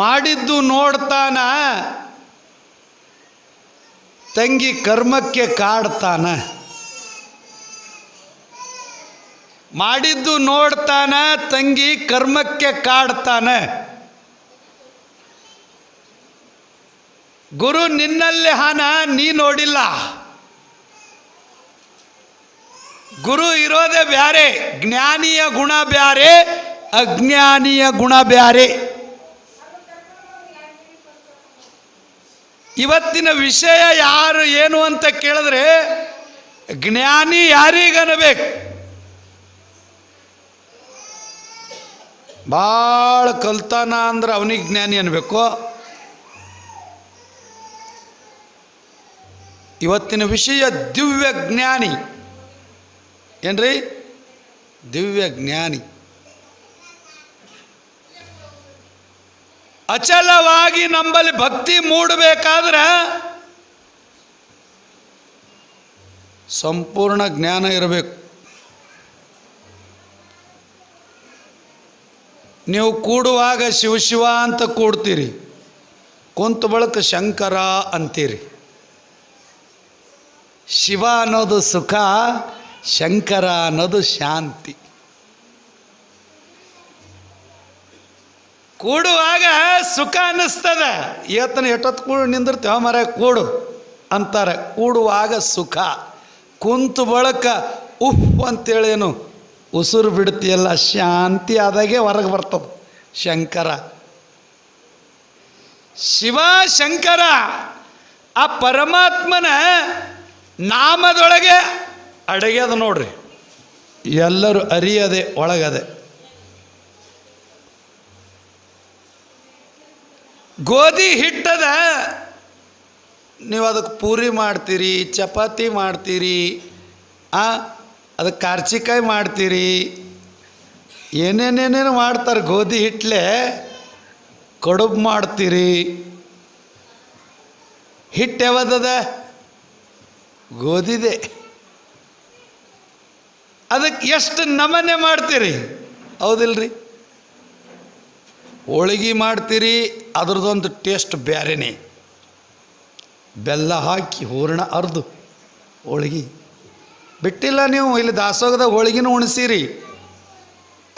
ಮಾಡಿದ್ದು ನೋಡ್ತಾನ, ತಂಗಿ ಕರ್ಮಕ್ಕೆ ಕಾಡ್ತಾನ. ಮಾಡಿದ್ದು ನೋಡ್ತಾನ, ತಂಗಿ ಕರ್ಮಕ್ಕೆ ಕಾಡ್ತಾನ. ಗುರು, ನಿನ್ನಲ್ಲಿ ಹಣ ನೀ ನೋಡಿಲ್ಲ. ಗುರು ಇರೋದೇ ಬ್ಯಾರೆ, ಜ್ಞಾನಿಯ ಗುಣ ಬ್ಯಾರೆ, ಅಜ್ಞಾನಿಯ ಗುಣ ಬ್ಯಾರೆ. ಇವತ್ತಿನ ವಿಷಯ ಯಾರು ಏನು ಅಂತ ಕೇಳಿದ್ರೆ ಜ್ಞಾನಿ ಯಾರಿಗನಬೇಕು ಭಾಳ ಕಲ್ತಾನ ಅಂದ್ರೆ ಅವನಿಗೆ ಜ್ಞಾನಿ ಅನ್ಬೇಕು. ಇವತ್ತಿನ ವಿಷಯ ದಿವ್ಯ ಜ್ಞಾನಿ. ಏನ್ರಿ? ದಿವ್ಯ ಜ್ಞಾನಿ. ಅಚಲವಾಗಿ ನಂಬಲ್ಲಿ ಭಕ್ತಿ ಮೂಡಬೇಕಾದ್ರೆ ಸಂಪೂರ್ಣ ಜ್ಞಾನ ಇರಬೇಕು. ನೀವು ಕೂಡುವಾಗ ಶಿವ ಶಿವ ಅಂತ ಕೂಡ್ತೀರಿ. ಕುಂತ ಬಳಕ ಶಂಕರ ಅಂತೀರಿ. ಶಿವ ಅನ್ನೋದು ಸುಖ, ಶಂಕರ ಅನ್ನೋದು ಶಾಂತಿ. ಕೂಡುವಾಗ ಸುಖ ಅನ್ನಿಸ್ತದ. ಇವತ್ತನ ಎಷ್ಟೊತ್ತು ಕೂಡು ನಿಂದಿರ್ತೇವ ಮರ ಕೂಡು ಅಂತಾರೆ. ಕೂಡುವಾಗ ಸುಖ. ಕುಂತು ಬಳಕ ಉಫ್ ಅಂತೇಳೇನು ಉಸಿರು ಬಿಡ್ತೀಯಲ್ಲ, ಶಾಂತಿ ಆದಾಗೆ ಹೊರಗೆ ಬರ್ತದೆ. ಶಂಕರ. ಶಿವ ಶಂಕರ, ಆ ಪರಮಾತ್ಮನ ನಾಮದೊಳಗೆ ಅಡಗ್ಯದ ನೋಡ್ರಿ. ಎಲ್ಲರೂ ಅರಿಯದೆ, ಒಳಗದೆ. ಗೋಧಿ ಹಿಟ್ಟದ ನೀವು ಅದಕ್ಕೆ ಪೂರಿ ಮಾಡ್ತೀರಿ, ಚಪಾತಿ ಮಾಡ್ತೀರಿ, ಆ, ಅದಕ್ಕೆ ಕಾರ್ಚಿಕಾಯಿ ಮಾಡ್ತೀರಿ, ಏನೇನೇನೇನು ಮಾಡ್ತಾರೆ ಗೋಧಿ ಹಿಟ್ಲೆ, ಕಡುಬು ಮಾಡ್ತೀರಿ. ಹಿಟ್ಟು ಯಾವ್ದದ? ಗೋಧಿದೆ. ಅದಕ್ಕೆ ಎಷ್ಟು ನಮನೆ ಮಾಡ್ತೀರಿ? ಹೌದಿಲ್ರಿ? ಹೋಳಿಗೆ ಮಾಡ್ತೀರಿ ಅದ್ರದ್ದೊಂದು ಟೇಸ್ಟ್ ಬೇರೆನೇ ಬೆಲ್ಲ ಹಾಕಿ ಹೂರಣ ಅರ್ದು ಹೋಳಿಗೆ. ಬಿಟ್ಟಿಲ್ಲ ನೀವು, ಇಲ್ಲಿ ದಾಸೋಗದಾಗ ಹೋಳಿಗೆನೂ ಉಣಿಸಿರಿ.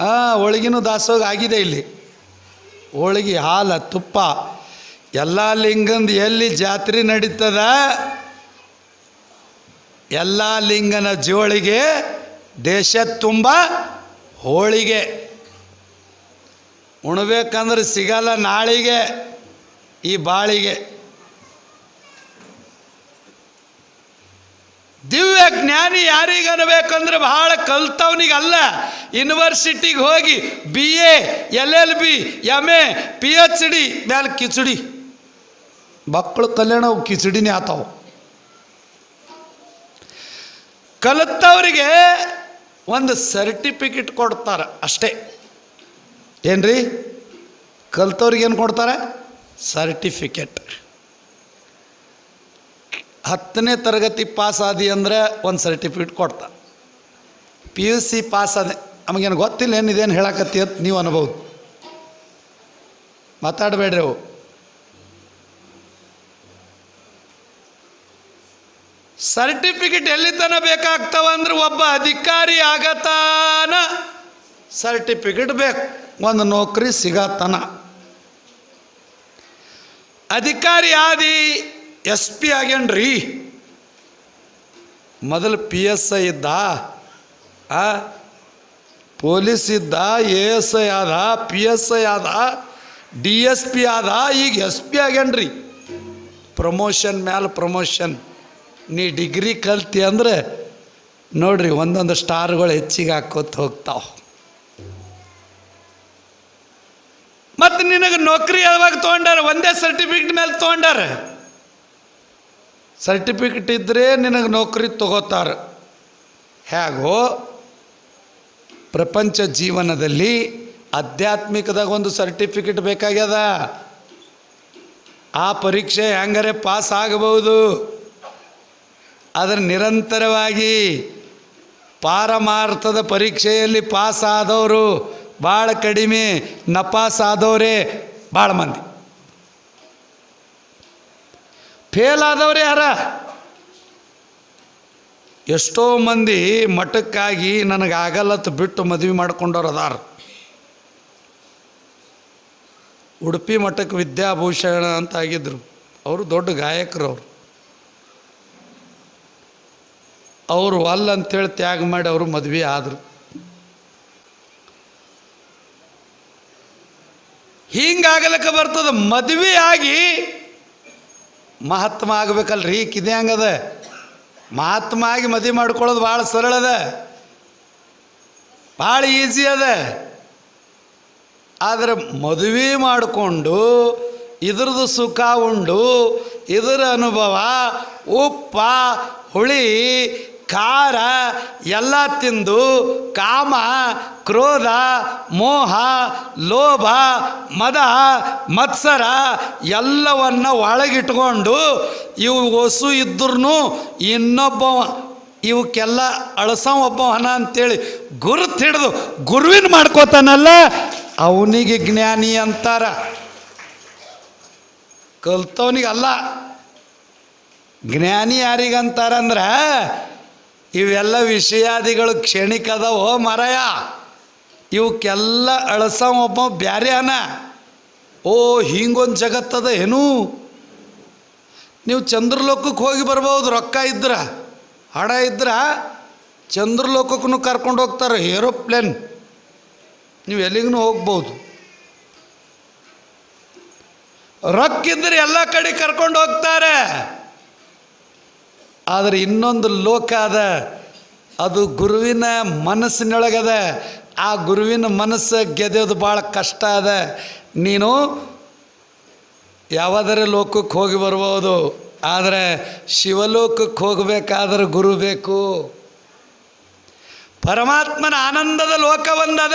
ಹಾಂ ಹೋಳಿಗೆನೂ ದಾಸೋಗ ಆಗಿದೆ ಇಲ್ಲಿ. ಹೋಳಿಗೆ, ಹಾಲು, ತುಪ್ಪ, ಎಲ್ಲ ಲಿಂಗಂದು ಎಲ್ಲಿ ಜಾತ್ರೆ ನಡೀತದ? ಎಲ್ಲ ಲಿಂಗನ ಜೋಳಿಗೆ ದೇಶ ತುಂಬ ಹೋಳಿಗೆ. ಉಣ್ಬೇಕಂದ್ರೆ ಸಿಗಲ್ಲ ನಾಳಿಗೆ, ಈ ಬಾಳಿಗೆ. ದಿವ್ಯ ಜ್ಞಾನಿ ಯಾರಿಗೆ ಅನ್ಬೇಕಂದ್ರೆ ಬಹಳ ಕಲ್ತವನಿಗಲ್ಲ. ಯೂನಿವರ್ಸಿಟಿಗೆ ಹೋಗಿ B A L L B M A P H D ಮ್ಯಾಲೆ ಕಿಚಡಿ. ಮಕ್ಕಳು ಕಲ್ಯಾಣ ಕಿಚಡಿನೇ ಆತಾವು. ಕಲಿತವರಿಗೆ ಒಂದು ಸರ್ಟಿಫಿಕೇಟ್ ಕೊಡ್ತಾರೆ ಅಷ್ಟೇ. ಏನ್ರಿ? ಕಲ್ತವ್ರಿಗೆ ಏನು ಕೊಡ್ತಾರೆ? ಸರ್ಟಿಫಿಕೇಟ್ ಹತ್ತನೇ ತರಗತಿ ಪಾಸ್ ಆದಿ ಅಂದರೆ ಒಂದು ಸರ್ಟಿಫಿಕೇಟ್ ಕೊಡ್ತಾರೆ ಪಿ ಯು ಸಿ ಪಾಸ್ ಆದ ನಮಗೇನು ಗೊತ್ತಿಲ್ಲ ಏನು ಇದೇನು ಹೇಳಕತ್ತಿ ಅಂತ ನೀವು ಅನ್ಬೋದು. ಮಾತಾಡಬೇಡ್ರಿ ಅವು. ಸರ್ಟಿಫಿಕೇಟ್ ಎಲ್ಲಿ ತನ ಬೇಕಾಗ್ತಾವ ಅಂದ್ರೆ ಒಬ್ಬ ಅಧಿಕಾರಿ ಆಗತಾನ. ಸರ್ಟಿಫಿಕೇಟ್ ಬೇಕು. ಒಂದು ನೌಕರಿ ಸಿಗತನ. ಅಧಿಕಾರಿ ಆದಿ ಎಸ್ ಪಿ ಆಗ್ಯಾನ್ರಿ. ಮೊದಲು ಪಿ ಎಸ್ ಐ ಇದ್ದ ಪೊಲೀಸ್ ಇದ್ದ, ಎ ಎಸ್ ಐ ಆದ, ಪಿ ಎಸ್ ಐ ಆದ, ಡಿ ಎಸ್ ಪಿ ಆದ, ಈಗ ಎಸ್ ಪಿ ಆಗ್ಯಾನ್ರಿ. ಪ್ರಮೋಷನ್ ಮ್ಯಾಲ ಪ್ರಮೋಷನ್. ನೀ ಡಿಗ್ರಿ ಕಲ್ತಿ ಅಂದ್ರೆ ನೋಡ್ರಿ ಒಂದೊಂದು ಸ್ಟಾರ್ಗಳು ಹೆಚ್ಚಿಗೆ ಹಾಕೋತ ಹೋಗ್ತಾವ. ಮತ್ತು ನಿನಗೆ ನೌಕರಿ ಯಾವಾಗ ತೊಗೊಂಡಾರ? ಒಂದೇ ಸರ್ಟಿಫಿಕೇಟ್ ಮೇಲೆ ತೊಗೊಂಡಾರ? ಸರ್ಟಿಫಿಕೇಟ್ ಇದ್ದರೆ ನಿನಗೆ ನೌಕರಿ ತಗೋತಾರ. ಹೇಗೋ, ಪ್ರಪಂಚ ಜೀವನದಲ್ಲಿ ಆಧ್ಯಾತ್ಮಿಕದಾಗ ಒಂದು ಸರ್ಟಿಫಿಕೇಟ್ ಬೇಕಾಗ್ಯದ. ಆ ಪರೀಕ್ಷೆ ಹೆಂಗಾರೆ ಪಾಸ್ ಆಗಬಹುದು? ಆದರೆ ನಿರಂತರವಾಗಿ ಪಾರಮಾರ್ಥದ ಪರೀಕ್ಷೆಯಲ್ಲಿ ಪಾಸ್ ಆದವರು ಭಾಳ ಕಡಿಮೆ ನಪಾಸ್ ಭಾಳ ಮಂದಿ. ಫೇಲ್ ಆದವ್ರೆ ಯಾರ? ಎಷ್ಟೋ ಮಂದಿ ಮಠಕ್ಕಾಗಿ ನನಗಾಗಲ್ಲತ್ತು ಬಿಟ್ಟು ಮದುವೆ ಮಾಡ್ಕೊಂಡವ್ರು ಅದಾರ. ಉಡುಪಿ ಮಠಕ್ಕೆ ವಿದ್ಯಾಭೂಷಣ ಅಂತ ಆಗಿದ್ರು. ಅವರು ದೊಡ್ಡ ಗಾಯಕರು ಅವರು. ಅವರು ಅಲ್ಲಂತೇಳಿ ತ್ಯಾಗ ಮಾಡಿ ಅವರು ಮದುವೆ ಆದರು. ಹಿಂಗಾಗಲಿಕ್ಕೆ ಬರ್ತದ, ಮದುವೆ ಆಗಿ ಮಹಾತ್ಮ ಆಗ್ಬೇಕಲ್ರಿ ಕಿದೆ ಹಂಗದ. ಮಹಾತ್ಮ ಆಗಿ ಮದುವೆ ಮಾಡ್ಕೊಳ್ಳೋದು ಭಾಳ ಸರಳ ಅದ. ಭಾಳ ಈಸಿ ಅದ. ಆದರೆ ಮದುವೆ ಮಾಡಿಕೊಂಡು, ಇದ್ರದ್ದು ಸುಖ ಉಂಡು, ಇದರ ಅನುಭವ, ಉಪ್ಪ, ಹುಳಿ ಖಾರ ಎಲ್ಲ ತಿಂದು ಕಾಮ, ಕ್ರೋಧ, ಮೋಹ, ಲೋಭ, ಮದ, ಮತ್ಸರ ಎಲ್ಲವನ್ನ ಒಳಗಿಟ್ಕೊಂಡು ಇವು ಹೊಸು ಇದ್ರೂ ಇನ್ನೊಬ್ಬವ, ಇವಕ್ಕೆಲ್ಲ ಅಳಸವ ಒಬ್ಬವನ ಅಂತೇಳಿ ಗುರುತು ಹಿಡಿದು ಗುರುವಿನ ಮಾಡ್ಕೋತಾನಲ್ಲ, ಅವನಿಗೆ ಜ್ಞಾನಿ ಅಂತಾರ. ಕಲ್ತವನಿಗೆ ಅಲ್ಲ ಜ್ಞಾನಿ ಯಾರಿಗಂತಾರಂದ್ರೆ ಇವೆಲ್ಲ ವಿಷಯಾದಿಗಳು ಕ್ಷಣಿಕ ಅದಾವ ಮರಯ? ಇವಕ್ಕೆಲ್ಲ ಅಳಸವ ಒಬ್ಬ ಬ್ಯಾರೆ ಓ, ಹಿಂಗೊಂದು ಜಗತ್ತದ ಏನು ನೀವು ಚಂದ್ರಲೋಕಕ್ಕೆ ಹೋಗಿ ಬರ್ಬೋದು, ರೊಕ್ಕ ಇದ್ರ ಹಡ ಇದ್ರ, ಚಂದ್ರಲೋಕಕ್ಕೂ ಕರ್ಕೊಂಡು ಹೋಗ್ತಾರೆ ಏರೋಪ್ಲೇನ್? ನೀವು ಎಲ್ಲಿಗೂ ಹೋಗ್ಬೋದು. ರೊಕ್ಕಿದ್ರೆ ಎಲ್ಲ ಕಡೆ ಕರ್ಕೊಂಡು ಹೋಗ್ತಾರೆ. ಆದರೆ ಇನ್ನೊಂದು ಲೋಕ ಅದ. ಅದು ಗುರುವಿನ ಮನಸ್ಸಿನೊಳಗದ. ಆ ಗುರುವಿನ ಮನಸ್ಸು ಗೆದೋದು ಭಾಳ ಕಷ್ಟ ಅದ. ನೀನು ಯಾವುದರ ಲೋಕಕ್ಕೆ ಹೋಗಿ ಬರ್ಬೋದು. ಆದರೆ ಶಿವಲೋಕಕ್ಕೆ ಹೋಗಬೇಕಾದ್ರೆ ಗುರು ಬೇಕು. ಪರಮಾತ್ಮನ ಆನಂದದ ಲೋಕ ಒಂದದ.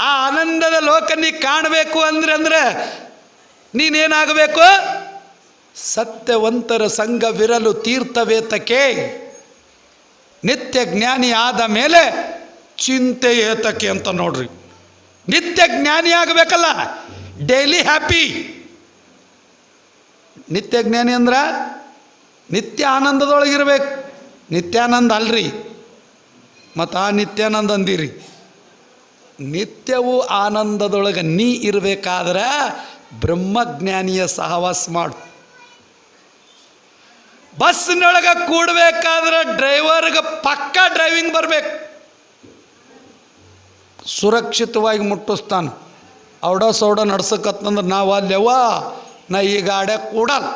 ಆ ಆನಂದದ ಲೋಕ ನೀ ಕಾಣಬೇಕು ಅಂದ್ರೆ ಅಂದ್ರೆ ನೀನೇನಾಗಬೇಕು? ಸತ್ಯವಂತರ ಸಂಘವಿರಲು ತೀರ್ಥವೇತಕೆ ನಿತ್ಯ ಜ್ಞಾನಿ ಆದ ಮೇಲೆ ಚಿಂತೆ ಏತಕ್ಕೆ ಅಂತ ನೋಡ್ರಿ. ನಿತ್ಯ ಜ್ಞಾನಿ ಆಗಬೇಕಲ್ಲ ಡೈಲಿ ಹ್ಯಾಪಿ ನಿತ್ಯ ಜ್ಞಾನಿ ಅಂದ್ರೆ ನಿತ್ಯ ಆನಂದದೊಳಗಿರ್ಬೇಕು ನಿತ್ಯಾನಂದ ಅಲ್ರಿ ಮತ್ತು ಆ ನಿತ್ಯಾನಂದ ಅಂದಿರಿ. ನಿತ್ಯವೂ ಆನಂದದೊಳಗೆ ನೀ ಇರಬೇಕಾದ್ರೆ ಬ್ರಹ್ಮಜ್ಞಾನಿಯ ಸಹವಾಸ ಮಾಡು. ಬಸ್ನೊಳಗೆ ಕೂಡಬೇಕಾದ್ರೆ ಡ್ರೈವರ್ಗೆ ಪಕ್ಕ ಡ್ರೈವಿಂಗ್ ಬರಬೇಕು. ಸುರಕ್ಷಿತವಾಗಿ ಮುಟ್ಟಿಸ್ತಾನೆ. ಔಡ ಸೌಡ ನಡ್ಸಕತ್ತಂದ್ರೆ ನಾವು ಅಲ್ಲೆವ್ವ, ನಾ ಈ ಗಾಡ್ಯಾಗ ಕೂಡಲ್ಲ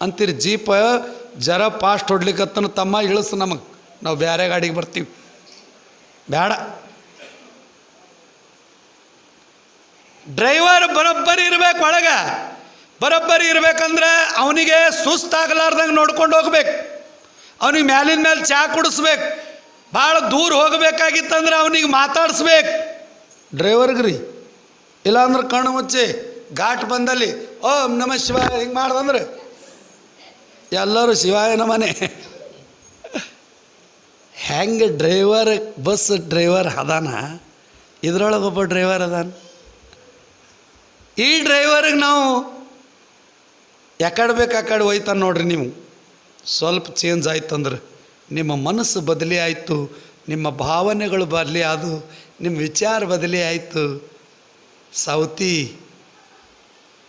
ಅಂತೀರಿ. ಜೀಪ ಜರ ಫಾಸ್ಟ್ ಹೊಡ್ಲಿಕ್ಕತ್ತನ ತಮ್ಮ ಇಳಿಸು ನಮಗೆ. ನಾವು ಬೇರೆ ಗಾಡಿಗೆ ಬರ್ತೀವಿ. ಬೇಡ ಡ್ರೈವರ್ ಬರೋಬ್ಬರಿ ಇರ್ಬೇಕು ಒಳಗೆ. ಬರೋಬ್ಬರಿ ಇರಬೇಕಂದ್ರೆ ಅವನಿಗೆ ಸುಸ್ತಾಗಲಾರ್ದಂಗೆ ನೋಡ್ಕೊಂಡು ಹೋಗ್ಬೇಕು. ಅವನಿಗೆ ಮ್ಯಾಲಿನ ಮೇಲೆ ಚಹಾ ಕುಡಿಸ್ಬೇಕು. ಭಾಳ ದೂರ ಹೋಗಬೇಕಾಗಿತ್ತಂದ್ರೆ ಅವನಿಗೆ ಮಾತಾಡಿಸ್ಬೇಕು. ಡ್ರೈವರ್ಗೆ ರೀ ಇಲ್ಲಾಂದ್ರೆ ಕಣ್ಣು ಮುಚ್ಚಿ ಘಾಟ್ ಬಂದಲ್ಲಿ, ಓಂ ನಮ ಶಿವ ಹಿಂಗೆ ಮಾಡ್ದಂದ್ರೆ? ಎಲ್ಲರೂ ಶಿವಾಯ ನಮನೆ ಹೆಂಗೆ ಡ್ರೈವರ್, ಬಸ್ ಡ್ರೈವರ್ ಅದಾನ? ಇದ್ರೊಳಗೆ ಒಬ್ಬ ಡ್ರೈವರ್ ಅದಾನ? ಈ ಡ್ರೈವರಿಗೆ ನಾವು ಬೇಕು ಆಕಡೆ ಕಡೆ ಒಯ್ತಾನೆ ನೋಡ್ರಿ ನೀವು. ಸ್ವಲ್ಪ ಚೇಂಜ್ ಆಯ್ತಂದ್ರೆ ನಿಮ್ಮ ಮನಸ್ಸು ಬದಲಿ ಆಯಿತು, ನಿಮ್ಮ ಭಾವನೆಗಳು ಬದಲಿ ಅದು ನಿಮ್ಮ ವಿಚಾರ ಬದಲಿ ಆಯಿತು. ಸೌತಿ,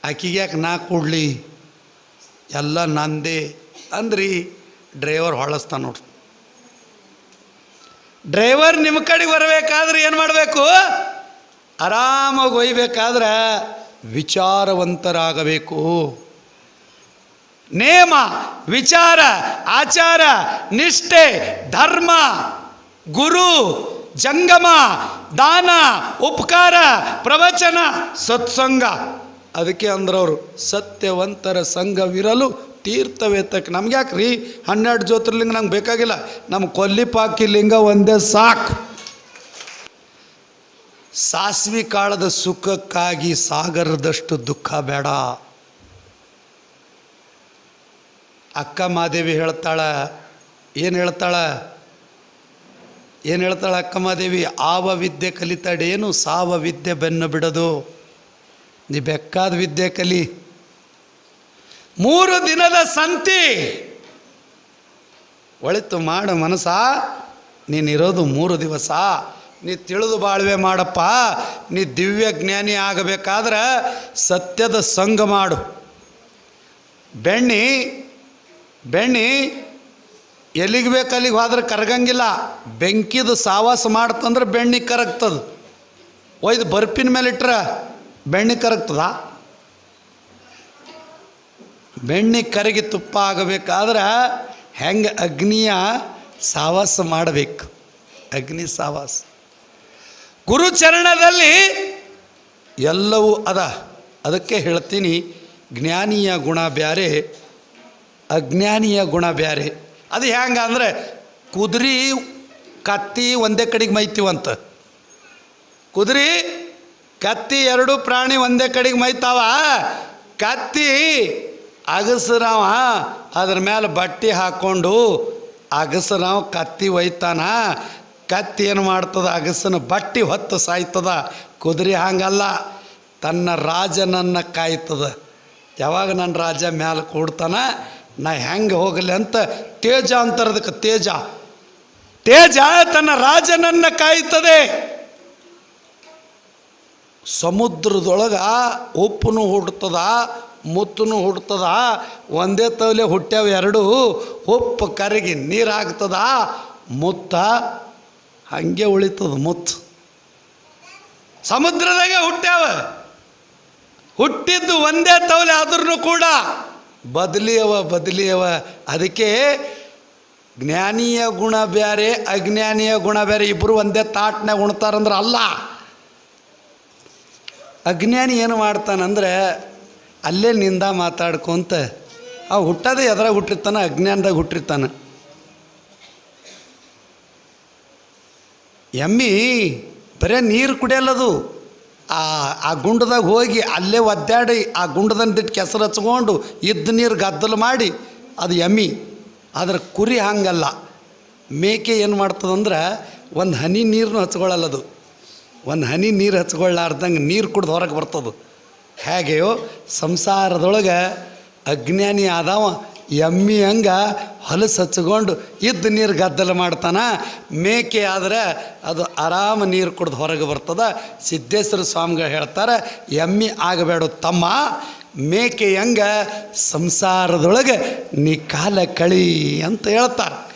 ಆಕಿಗೆ ನಾ ಕೂಡಲಿ? ಎಲ್ಲ ನಂದೆ. ಅಂದ್ರಿ ಡ್ರೈವರ್ ಹೊಳಸ್ತಾನೆ ನೋಡ್ರಿ. ಡ್ರೈವರ್ ನಿಮ್ಮ ಕಡೆಗೆ ಬರಬೇಕಾದ್ರೆ ಏನು ಮಾಡಬೇಕು? ಆರಾಮಾಗಿ ಒಯ್ಬೇಕಾದ್ರೆ ವಿಚಾರವಂತರಾಗಬೇಕು. ನೇಮ, ವಿಚಾರ, ಆಚಾರ, ನಿಷ್ಠೆ, ಧರ್ಮ, ಗುರು, ಜಂಗಮ, ದಾನ, ಉಪಕಾರ, ಪ್ರವಚನ, ಸತ್ಸಂಗ. ಅದಕ್ಕೆ ಅಂದ್ರವರು, ಸತ್ಯವಂತರ ಸಂಘವಿರಲು ತೀರ್ಥವೇತಕ್ಕೆ. ನಮ್ಗೆ ಯಾಕೆ ರೀ ಹನ್ನೆರಡು ಜ್ಯೋತಿರ್ಲಿಂಗ ನಂಗೆ ಬೇಕಾಗಿಲ್ಲ. ನಮ್ಮ ಕೊಲ್ಲಿಪಾಕಿ ಲಿಂಗ ಒಂದೇ ಸಾಕು. ಸಾಸ್ವಿ ಕಾಳದ ಸುಖಕ್ಕಾಗಿ ಸಾಗರದಷ್ಟು ದುಃಖ ಬೇಡ. ಅಕ್ಕ ಮಾದೇವಿ ಹೇಳ್ತಾಳ, ಏನು ಹೇಳ್ತಾಳ? ಏನು ಹೇಳ್ತಾಳೆ ಅಕ್ಕ ಮಾದೇವಿ? ಆವ ವಿದ್ಯೆ ಕಲಿತಾಡೇನು ಸಾವ ವಿದ್ಯೆ ಬೆನ್ನು ಬಿಡೋದು. ನೀ ಬೆಕ್ಕಾದ ವಿದ್ಯೆ ಕಲಿ. ಮೂರು ದಿನದ ಸಂತಿ. ಒಳಿತು ಮಾಡು ಮನಸ ನೀನಿರೋದು ಮೂರು ದಿವಸ. ನೀ ತಿಳಿದು ಬಾಳ್ವೆ ಮಾಡಪ್ಪ. ನೀ ದಿವ್ಯ ಜ್ಞಾನಿ ಆಗಬೇಕಾದ್ರೆ ಸತ್ಯದ ಸಂಘ ಮಾಡು. ಬೆಣ್ಣಿ ಬೆಣ್ಣಿ, ಎಲ್ಲಿಗೆ ಬೇಕು ಅಲ್ಲಿಗೆ ಹೋದ್ರೆ ಕರಗಂಗಿಲ್ಲ. ಬೆಂಕಿದು ಸಾವಾಸ ಮಾಡ್ತಂದ್ರೆ ಬೆಣ್ಣೆ ಕರಗ್ತದ. ಒಯ್ದು ಬರ್ಪಿನ ಮೇಲೆ ಇಟ್ರೆ ಬೆಣ್ಣೆ ಕರಗ್ತದ? ಬೆಣ್ಣೆ ಕರಗಿ ತುಪ್ಪ ಆಗಬೇಕಾದ್ರೆ ಹೆಂಗೆ ಅಗ್ನಿಯ ಸಾವಾಸ ಮಾಡಬೇಕು? ಅಗ್ನಿ ಸಾವಾಸ. ಗುರುಚರಣದಲ್ಲಿ ಎಲ್ಲವೂ ಅದ. ಅದಕ್ಕೆ ಹೇಳ್ತೀನಿ, ಜ್ಞಾನಿಯ ಗುಣ ಬ್ಯಾರೆ. ಅಜ್ಞಾನಿಯ ಗುಣ ಬ್ಯಾರೆ. ಅದು ಹೆಂಗೆ ಅಂದರೆ ಕುದುರೆ, ಕತ್ತಿ ಒಂದೇ ಕಡೆಗೆ ಮೈತೀವಂತ ಕುದುರೆ, ಕತ್ತಿ ಎರಡು ಪ್ರಾಣಿ ಒಂದೇ ಕಡೆಗೆ ಮೈತಾವ ಕತ್ತಿ ಅಗಸರಾವ. ಅದ್ರ ಮೇಲೆ ಬಟ್ಟೆ ಹಾಕ್ಕೊಂಡು ಅಗಸರಾವ್ ಕತ್ತಿ ಒಯ್ತಾನ. ಕತ್ತಿ ಏನು ಮಾಡ್ತದ? ಅಗಸನ ಬಟ್ಟೆ ಹೊತ್ತು ಸಾಯ್ತದ. ಕುದುರೆ ಹಾಗಲ್ಲ. ತನ್ನ ರಾಜನನ್ನು ಕಾಯ್ತದ. ಯಾವಾಗ ನನ್ನ ರಾಜ ಮ್ಯಾಲೆ ಕೂಡ್ತಾನ? ನಾ ಹೆಂಗೆ ಹೋಗಲಿ ಅಂತ ತೇಜ ಅಂತರದಕ್ಕೆ ತೇಜ. ತೇಜ ತನ್ನ ರಾಜನನ್ನು ಕಾಯ್ತದೆ. ಸಮುದ್ರದೊಳಗ ಉಪ್ಪುನು ಹುಡ್ತದ ಮುತ್ತನು ಹುಡ್ತದ, ಒಂದೇ ತವಲೆ ಹುಟ್ಟ್ಯಾವ ಎರಡು, ಉಪ್ಪು ಕರಗಿ ನೀರಾಗ್ತದ ಮುತ್ತ ಹಂಗೆ ಉಳಿತದ ಮುತ್ತು. ಸಮುದ್ರದಾಗೆ ಹುಟ್ಟ್ಯಾವ. ಹುಟ್ಟಿದ್ದು ಒಂದೇ ತವಲೆ ಆದ್ರೂ ಕೂಡ. ಬದಲಿಯವ ಬದಲಿಯವ. ಅದಕ್ಕೆ ಜ್ಞಾನಿಯ ಗುಣ ಬೇರೆ ಅಜ್ಞಾನಿಯ ಗುಣ ಬೇರೆ ಇಬ್ಬರು ಒಂದೇ ತಾಟ್ನಾಗ ಉಣ್ತಾರಂದ್ರೆ ಅಲ್ಲ. ಅಜ್ಞಾನಿ ಏನು ಮಾಡ್ತಾನಂದ್ರೆ ಅಲ್ಲೇ ನಿಂದ ಮಾತಾಡ್ಕೊಂತ ಆ ಹುಟ್ಟದ ಎದ್ರಾಗ ಹುಟ್ಟಿರ್ತಾನೆ, ಅಜ್ಞಾನದಾಗ ಹುಟ್ಟಿರ್ತಾನೆ. ಎಮ್ಮಿ, ಬರೇ ನೀರು ಕುಡಿಯಲ್ಲದು. ಆ ಆ ಗುಂಡದಾಗ ಹೋಗಿ ಅಲ್ಲೇ ಒದ್ದಾಡಿ ಆ ಗುಂಡದಂದಿಟ್ಟು ಕೆಸರು ಹಚ್ಕೊಂಡು ಇದ್ದ ನೀರು ಗದ್ದಲು ಮಾಡಿ, ಅದು ಎಮ್ಮಿ ಅದರ ಕುರಿ ಹಾಗಲ್ಲ. ಮೇಕೆ ಏನು ಮಾಡ್ತದಂದ್ರೆ ಒಂದು ಹನಿ ನೀರನ್ನು ಹಚ್ಕೊಳ್ಳಲ್ಲದು ಒಂದು ಹನಿ ನೀರು ಹಚ್ಕೊಳ್ಳಾರ್ದಂಗೆ ನೀರು ಕುಡ್ದು ಹೊರಗೆ ಬರ್ತದೆ. ಹೇಗೆಯೋ ಸಂಸಾರದೊಳಗೆ ಅಜ್ಞಾನಿ ಆದವ ಎಮ್ಮಿ ಹಂಗ ಹೊಲಸು ಹಚ್ಕೊಂಡು ಇದ್ದ ನೀರು ಗದ್ದಲ ಮಾಡ್ತಾನೆ. ಮೇಕೆ ಆದರೆ ಅದು ಆರಾಮ ನೀರು ಕುಡ್ದು ಹೊರಗೆ ಬರ್ತದ. ಸಿದ್ದೇಶ್ವರ ಸ್ವಾಮಿಗಳು ಹೇಳ್ತಾರೆ, ಎಮ್ಮಿ ಆಗಬೇಡ ತಮ್ಮ. ಮೇಕೆ ಹೆಂಗ ಸಂಸಾರದೊಳಗೆ ನೀ ಕಾಲ ಕಳಿ ಅಂತ ಹೇಳ್ತಾರೆ.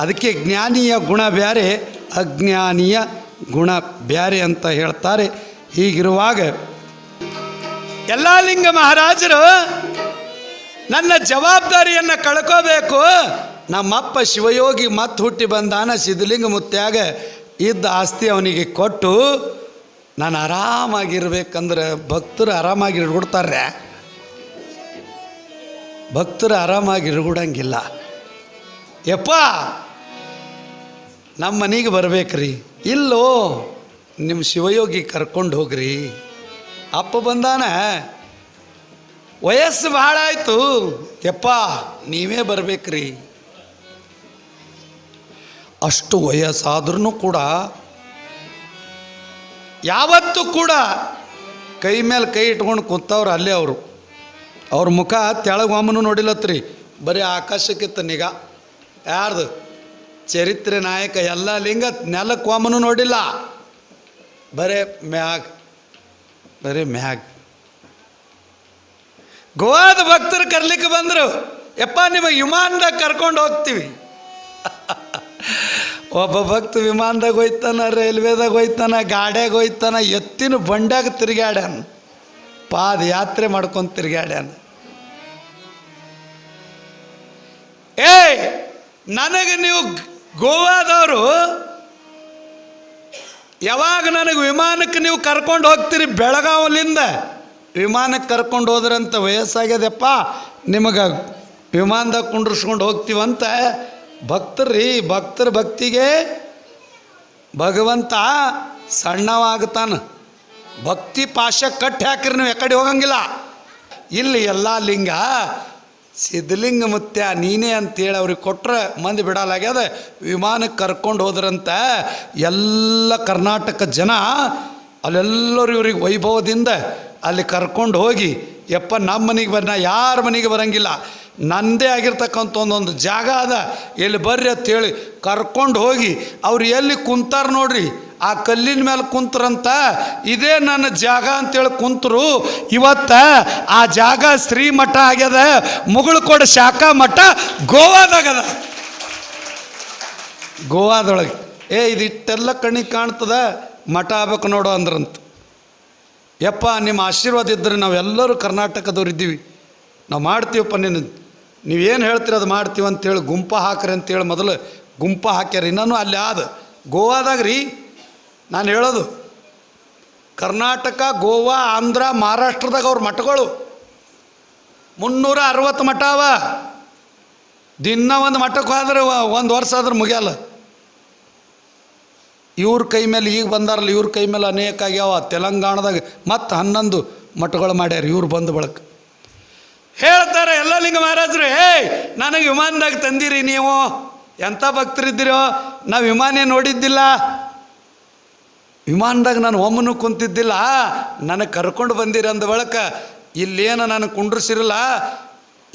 ಅದಕ್ಕೆ ಜ್ಞಾನಿಯ ಗುಣ ಬ್ಯಾರೆ, ಅಜ್ಞಾನಿಯ ಗುಣ ಬ್ಯಾರೆ ಅಂತ ಹೇಳ್ತಾರೆ. ಹೀಗಿರುವಾಗ ಎಲ್ಲ ಲಿಂಗ ಮಹಾರಾಜರು ನನ್ನ ಜವಾಬ್ದಾರಿಯನ್ನು ಕಳ್ಕೋಬೇಕು. ನಮ್ಮಪ್ಪ ಶಿವಯೋಗಿ ಮತ್ತೆ ಹುಟ್ಟಿ ಬಂದಾನ ಸಿದ್ಧಲಿಂಗ ಮುತ್ಯಾಗ ಇದ್ದ ಆಸ್ತಿ ಅವನಿಗೆ ಕೊಟ್ಟು ನಾನು ಆರಾಮಾಗಿರ್ಬೇಕಂದ್ರೆ ಭಕ್ತರು ಆರಾಮಾಗಿ ಇರ್ಗುಡ್ತಾರೆ ಭಕ್ತರು ಆರಾಮಾಗಿ ಇರ್ಗುಡಂಗಿಲ್ಲ ಯಪ್ಪ, ನಮ್ಮ ಮನೆಗೆ ಬರ್ಬೇಕ್ರಿ. ಇಲ್ಲೋ, ನಿಮ್ಮ ಶಿವಯೋಗಿ ಕರ್ಕೊಂಡು ಹೋಗ್ರಿ. ಅಪ್ಪ ಬಂದಾನ ವಯಸ್ಸು ಬಹಳ ಆಯಿತು. ಯಪ್ಪ, ನೀವೇ ಬರ್ಬೇಕ್ರಿ. ಅಷ್ಟು ವಯಸ್ಸಾದ್ರೂ ಕೂಡ, ಯಾವತ್ತೂ ಕೂಡ ಕೈ ಮೇಲೆ ಕೈ ಇಟ್ಕೊಂಡು ಕೂತವ್ರು ಅಲ್ಲೇ ಅವರು. ಅವ್ರ ಮುಖ ತೆಳಗೆ ನೋಡಿಲತ್ರಿ. ಬರೀ ಆಕಾಶಕ್ಕಿತ್ತು ನಿಗಾ. ಯಾರ್ದು? ಚರಿತ್ರೆ ನಾಯಕ, ಎಲ್ಲ ಲಿಂಗ ಒಮ್ಮನು ನೋಡಿಲ್ಲ. ಬರೇ ಮ್ಯಾಗ್, ಬರೀ ಮ್ಯಾಗ್. ಗೋವಾದ ಭಕ್ತರು ಕರ್ಲಿಕ್ಕೆ ಬಂದರು. ಯಪ್ಪ, ನಿಮಗೆ ವಿಮಾನದಾಗ ಕರ್ಕೊಂಡು ಹೋಗ್ತೀವಿ. ಒಬ್ಬ ಭಕ್ತ ವಿಮಾನದಾಗ ಹೋಯ್ತಾನ, ರೈಲ್ವೆದಾಗ ಹೋಯ್ತಾನ, ಗಾಡ್ಯಾಗ ಹೋಯ್ತಾನ, ಎತ್ತಿನ ಬಂಡ್ಯಾಗ ತಿರುಗಾಡ್ಯಾನ ಪಾದಯಾತ್ರೆ ಮಾಡ್ಕೊಂಡು ತಿರುಗಾಡ್ಯಾನ ಏಯ್, ನನಗೆ ನೀವು ಗೋವಾದವರು, ಯಾವಾಗ ನನಗೆ ವಿಮಾನಕ್ಕೆ ನೀವು ಕರ್ಕೊಂಡು ಹೋಗ್ತೀರಿ ಬೆಳಗಾವಲಿಂದ? ವಿಮಾನಕ್ಕೆ ಕರ್ಕೊಂಡು ಹೋದ್ರಂತ ವಯಸ್ಸಾಗ್ಯದಪ್ಪ, ನಿಮಗೆ ವಿಮಾನದಾಗ ಕುಂಡ್ರಿಸ್ಕೊಂಡು ಹೋಗ್ತೀವಂತ ಭಕ್ತರ್ರಿ, ಭಕ್ತರ ಭಕ್ತಿಗೆ ಭಗವಂತ ಸಣ್ಣವಾಗ್ತಾನೆ. ಭಕ್ತಿ ಪಾಶ ಕಟ್ಟಿ ಹಾಕಿರಿ ನೀವು, ಎಕಡೆ ಹೋಗಂಗಿಲ್ಲ. ಇಲ್ಲಿ ಎಲ್ಲ ಲಿಂಗ, ಸಿದ್ಧಲಿಂಗ ಮುತ್ಯ ನೀನೇ ಅಂತೇಳಿ ಅವ್ರಿಗೆ ಕೊಟ್ಟರೆ ಮಂದಿ ಬಿಡಲಾಗ್ಯದ. ವಿಮಾನಕ್ಕೆ ಕರ್ಕೊಂಡು ಹೋದ್ರಂತ ಎಲ್ಲ ಕರ್ನಾಟಕ ಜನ ಅಲ್ಲೆಲ್ಲರೂ ಇವ್ರಿಗೆ ವೈಭವದಿಂದ ಅಲ್ಲಿ ಕರ್ಕೊಂಡು ಹೋಗಿ, ಯಪ್ಪ, ನಮ್ಮ ಮನೆಗೆ ಬರ, ನಾ ಯಾರ ಮನೆಗೆ ಬರಂಗಿಲ್ಲ. ನಂದೇ ಆಗಿರ್ತಕ್ಕಂಥ ಒಂದೊಂದು ಜಾಗ ಅದ. ಎಲ್ಲಿ ಬರ್ರಿ ಅಂತೇಳಿ ಕರ್ಕೊಂಡು ಹೋಗಿ, ಅವ್ರು ಎಲ್ಲಿ ಕುಂತಾರ ನೋಡ್ರಿ, ಆ ಕಲ್ಲಿನ ಮೇಲೆ ಕುಂತ್ರಂತ. ಇದೇ ನನ್ನ ಜಾಗ ಅಂತೇಳಿ ಕುಂತರು. ಇವತ್ತ ಆ ಜಾಗ ಶ್ರೀ ಮಠ ಆಗ್ಯದ. ಮುಗುಳ್ಕೋಡು ಶಾಖಾ ಮಠ ಗೋವಾದಾಗದ ಗೋವಾದೊಳಗೆ, ಏ, ಇದಿಟ್ಟೆಲ್ಲ ಕಣ್ಣಿಗೆ ಕಾಣ್ತದ. ಮಠ ಆಗ್ಬೇಕು ನೋಡು ಅಂದ್ರಂತ. ಯಪ್ಪ, ನಿಮ್ಮ ಆಶೀರ್ವಾದ ಇದ್ದರೆ ನಾವೆಲ್ಲರೂ ಕರ್ನಾಟಕದವ್ರು ಇದ್ದೀವಿ. ನಾವು ಮಾಡ್ತೀವಪ್ಪ ನಿನ್ನ ನೀವೇನು ಹೇಳ್ತೀರ ಅದು ಮಾಡ್ತೀವಿ ಅಂತೇಳಿ ಗುಂಪ ಹಾಕ್ರಿ ಅಂತೇಳಿ ಮೊದಲು ಗುಂಪ ಹಾಕ್ಯಾರ. ಇನ್ನೂ ಅಲ್ಲಿ ಆದ ಗೋವಾದಾಗ ರೀ, ನಾನು ಹೇಳೋದು, ಕರ್ನಾಟಕ, ಗೋವಾ, ಆಂಧ್ರ, ಮಹಾರಾಷ್ಟ್ರದಾಗ ಅವ್ರ ಮಠಗಳು ಮುನ್ನೂರ ಅರವತ್ತು ಮಠ ಅವ. ದಿನ ಒಂದು ಮಠಕ್ಕೆ ಹೋದ್ರೆ ಒಂದು ವರ್ಷ ಆದ್ರೆ ಮುಗಿಯಲ್ಲ ಇವ್ರ ಕೈ ಮೇಲೆ ಈಗ ಬಂದಾರಲ್ಲ, ಇವ್ರ ಕೈ ಮೇಲೆ ಅನೇಕ ಆಗ್ಯಾವ. ತೆಲಂಗಾಣದಾಗ ಮತ್ತು ಹನ್ನೊಂದು ಮಠಗಳು ಮಾಡ್ಯಾರ ಇವ್ರು ಬಂದ ಬಳಕ. ಹೇಳ್ತಾರೆ ಎಲ್ಲ ಲಿಂಗ ಮಹಾರಾಜರು, ಹೇ, ನನಗೆ ವಿಮಾನದಾಗ ತಂದಿರಿ ನೀವು. ಎಂಥ ಭಕ್ತರಿದ್ದೀರೋ, ನಾವು ವಿಮಾನ ನೋಡಿದ್ದಿಲ್ಲ. ವಿಮಾನದಾಗ ನಾನು ಒಮ್ಮನು ಕುಂತಿದ್ದಿಲ್ಲ. ನನಗೆ ಕರ್ಕೊಂಡು ಬಂದಿರಿ ಅಂದ ಬಳಕ ಇಲ್ಲೇನು ನಾನು ಕುಂಡ್ರಿಸಿರಲ್ಲ.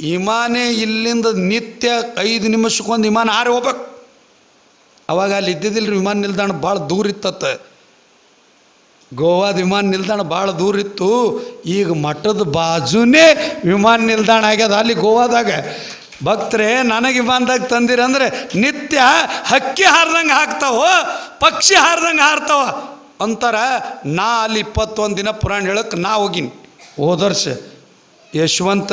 ವಿಮಾನೇ ಇಲ್ಲಿಂದ ನಿತ್ಯ ಐದು ನಿಮಿಷಕ್ಕೊಂದು ವಿಮಾನ ಹಾರಿ ಹೋಗ್ಬೇಕು. ಅವಾಗ ಅಲ್ಲಿ ಇದ್ದಿದ್ದಿಲ್ಲ ವಿಮಾನ ನಿಲ್ದಾಣ ಭಾಳ ದೂರ ಇತ್ತತ್ತ. ಗೋವಾದ ವಿಮಾನ ನಿಲ್ದಾಣ ಭಾಳ ದೂರ ಇತ್ತು. ಈಗ ಮಠದ ಬಾಜುನೇ ವಿಮಾನ ನಿಲ್ದಾಣ ಆಗ್ಯದ ಅಲ್ಲಿ ಗೋವಾದಾಗ. ಭಕ್ತರೇ, ನನಗೆ ವಿಮಾನದಾಗ ತಂದಿರಂದ್ರೆ ನಿತ್ಯ ಹಕ್ಕಿ ಹಾರ್ದಂಗೆ ಹಾಕ್ತಾವ, ಪಕ್ಷಿ ಹಾರ್ದಂಗೆ ಹಾರ್ತಾವ ಅಂತಾರ. ನಾ ಅಲ್ಲಿ ಇಪ್ಪತ್ತೊಂದು ದಿನ ಪುರಾಣ ಹೇಳಕ್ಕೆ ನಾ ಹೋಗಿನಿ. ಹೋದರ್ಷ ಯಶವಂತ,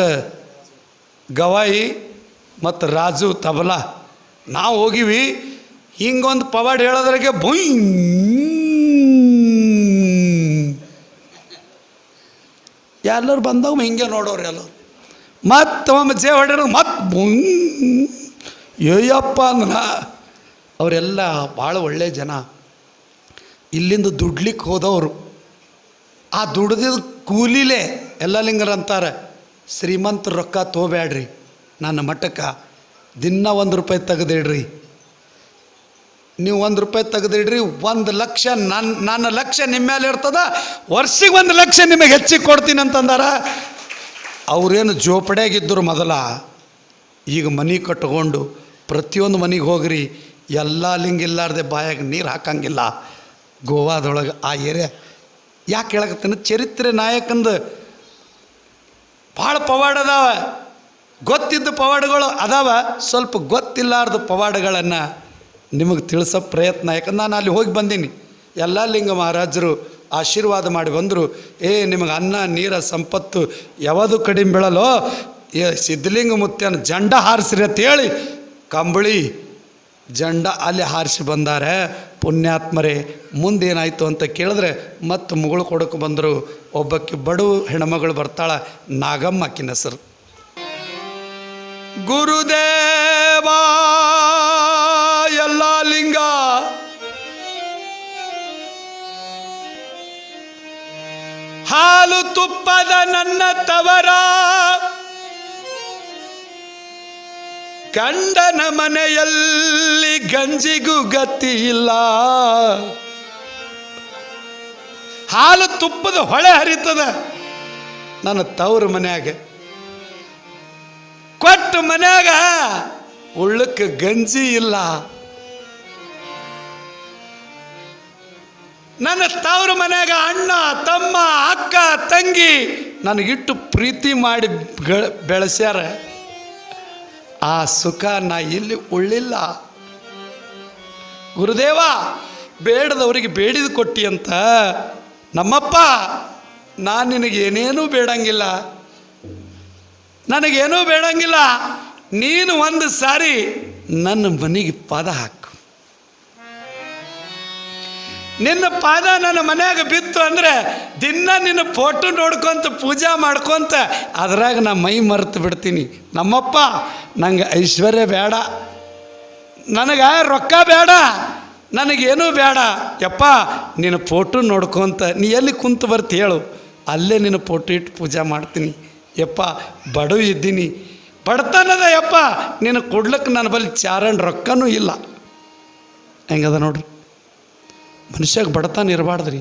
ಗವಾಯಿ ಮತ್ತು ರಾಜು, ತಬಲಾ ನಾವು ಹೋಗಿವಿ. ಹಿಂಗೊಂದು ಪವಾಡ್ ಹೇಳೋದ್ರಾಗೆ ಬೊಯ್ ಎಲ್ಲರು ಬಂದಾಗ ಹಿಂಗೆ ನೋಡೋರು ಎಲ್ಲರು. ಮತ್ತೆ ಒಮ್ಮೆ ಜೇ ಹೊಡೆಯೋರು ಮತ್ತೆ ಬುಂಗ್ ಏಯಪ್ಪ ಅಂದ್ರ ಅವರೆಲ್ಲ ಭಾಳ ಒಳ್ಳೆಯ ಜನ. ಇಲ್ಲಿಂದ ದುಡ್ಲಿಕ್ಕೆ ಹೋದವರು. ಆ ದುಡ್ದಿದ ಕೂಲಿಲೇ ಎಲ್ಲ ಲಿಂಗರ್ ಅಂತಾರೆ, ಶ್ರೀಮಂತ ರೊಕ್ಕ ತೋಬೇಡ್ರಿ ನನ್ನ ಮಠಕ್ಕೆ ದಿನ ಒಂದು ರೂಪಾಯಿ ತೆಗೆದಿಡ್ರಿ. ನೀವು ಒಂದು ರೂಪಾಯಿ ತೆಗೆದಿಡ್ರಿ, ಒಂದು ಲಕ್ಷ ನನ್ನ ನನ್ನ ಲಕ್ಷ ನಿಮ್ಮ ಮೇಲೆ ಇರ್ತದ, ವರ್ಷಿಗೆ ಒಂದು ಲಕ್ಷ ನಿಮಗೆ ಹೆಚ್ಚಿಗೆ ಕೊಡ್ತೀನಿ ಅಂತಂದಾರ. ಅವ್ರೇನು ಜೋಪಡ್ಯಾಗಿದ್ದರು ಮೊದಲ, ಈಗ ಮನೆ ಕಟ್ಕೊಂಡು ಪ್ರತಿಯೊಂದು ಮನೆಗೆ ಹೋಗ್ರಿ, ಎಲ್ಲ ಲಿಂಗ ಇಲ್ಲಾರ್ದೆ ಬಾಯಾಗ ನೀರು ಹಾಕಂಗಿಲ್ಲ. ಗೋವಾದೊಳಗೆ ಆ ಏರಿಯಾ, ಯಾಕೆ ಹೇಳಕತ್ತೇನೆ? ಚರಿತ್ರೆ ನಾಯಕಂದು ಭಾಳ ಪವಾಡ ಅದಾವ. ಗೊತ್ತಿದ್ದ ಪವಾಡಗಳು ಅದಾವ, ಸ್ವಲ್ಪ ಗೊತ್ತಿಲ್ಲಾರ್ದ ಪವಾಡಗಳನ್ನು ನಿಮಗೆ ತಿಳಿಸೋ ಪ್ರಯತ್ನ. ಯಾಕಂದ್ರೆ ನಾನು ಅಲ್ಲಿ ಹೋಗಿ ಬಂದೀನಿ. ಎಲ್ಲ ಲಿಂಗ ಮಹಾರಾಜರು ಆಶೀರ್ವಾದ ಮಾಡಿ ಬಂದರು. ಏ, ನಿಮಗೆ ಅನ್ನ, ನೀರ, ಸಂಪತ್ತು ಯಾವುದು ಕಡಿಮೆ ಬೀಳಲ್ಲೋ? ಏ, ಸಿದ್ಧಲಿಂಗ ಮುತ್ಯನ ಜಂಡ ಹಾರಿಸ್ರಿ ಅಂತ ಹೇಳಿ ಕಂಬಳಿ ಜಂಡ ಅಲ್ಲಿ ಹಾರಿಸಿ ಬಂದಾರೆ. ಪುಣ್ಯಾತ್ಮರೇ, ಮುಂದೇನಾಯಿತು ಅಂತ ಕೇಳಿದ್ರೆ ಮತ್ತು ಮುಗಳು ಕೊಡೋಕೆ ಬಂದರು. ಒಬ್ಬಕ್ಕೆ ಬಡು ಹೆಣ್ಮಗಳು ಬರ್ತಾಳೆ ನಾಗಮ್ಮ ಹೆಸರು. ಗುರುದೇವ ಹಾಲು ತುಪ್ಪದ ನನ್ನ ತವರ. ಗಂಡನ ಮನೆಯಲ್ಲಿ ಗಂಜಿಗೂ ಗತಿ ಇಲ್ಲ. ಹಾಲು ತುಪ್ಪದ ಹೊಳೆ ಹರಿತದ ನನ್ನ ತವ್ರ ಮನ್ಯಾಗ. ಕೊಟ್ಟು ಮನ್ಯಾಗ ಉಳ್ಳಕ್ಕೆ ಗಂಜಿ ಇಲ್ಲ. ನನ್ನ ತವ್ರ ಮನ್ಯಾಗ ಅಣ್ಣ, ತಮ್ಮ, ಅಕ್ಕ, ತಂಗಿ ನನಗಿಟ್ಟು ಪ್ರೀತಿ ಮಾಡಿ ಬೆಳೆಸ್ಯಾರ. ಆ ಸುಖ ನಾ ಇಲ್ಲಿ ಉಳ್ಳಿಲ್ಲ. ಗುರುದೇವ, ಬೇಡದವರಿಗೆ ಬೇಡಿದ ಕೊಟ್ಟಿ ಅಂತ. ನಮ್ಮಪ್ಪ, ನಾನು ನಿನಗೆ ಏನೇನೂ ಬೇಡಂಗಿಲ್ಲ. ನನಗೇನೂ ಬೇಡಂಗಿಲ್ಲ. ನೀನು ಒಂದು ಸಾರಿ ನನ್ನ ಮನೆಗೆ ಪದ ಹಾಕು. ನಿನ್ನ ಪಾದ ನನ್ನ ಮನ್ಯಾಗ ಬಿತ್ತು ಅಂದರೆ ದಿನ ನಿನ್ನ ಫೋಟೋ ನೋಡ್ಕೊಂತ ಪೂಜಾ ಮಾಡ್ಕೊಂತ ಅದ್ರಾಗ ನಾ ಮೈ ಮರೆತು ಬಿಡ್ತೀನಿ. ನಮ್ಮಪ್ಪ, ನಂಗೆ ಐಶ್ವರ್ಯ ಬೇಡ. ನನಗೆ ರೊಕ್ಕ ಬೇಡ. ನನಗೇನೂ ಬೇಡ. ಯಪ್ಪ, ನಿನ್ನ ಫೋಟೋ ನೋಡ್ಕೊಂತ ನೀ ಎಲ್ಲಿ ಕುಂತು ಬರ್ತಿ ಹೇಳು. ಅಲ್ಲೇ ನಿನ್ನ ಫೋಟೋ ಇಟ್ಟು ಪೂಜೆ ಮಾಡ್ತೀನಿ. ಯಪ್ಪ ಬಡವ ಇದ್ದೀನಿ. ಬಡತನದ ಯಪ್ಪ, ನಿನ್ನ ಕೊಡ್ಲಿಕ್ಕೆ ನನ್ನ ಬಳಿ ಚಾರಣ ರೊಕ್ಕನೂ ಇಲ್ಲ. ಹೆಂಗದ ನೋಡ್ರಿ? ಮನುಷ್ಯಾಗ ಬಡತನ ಇರಬಾರ್ದ್ರಿ.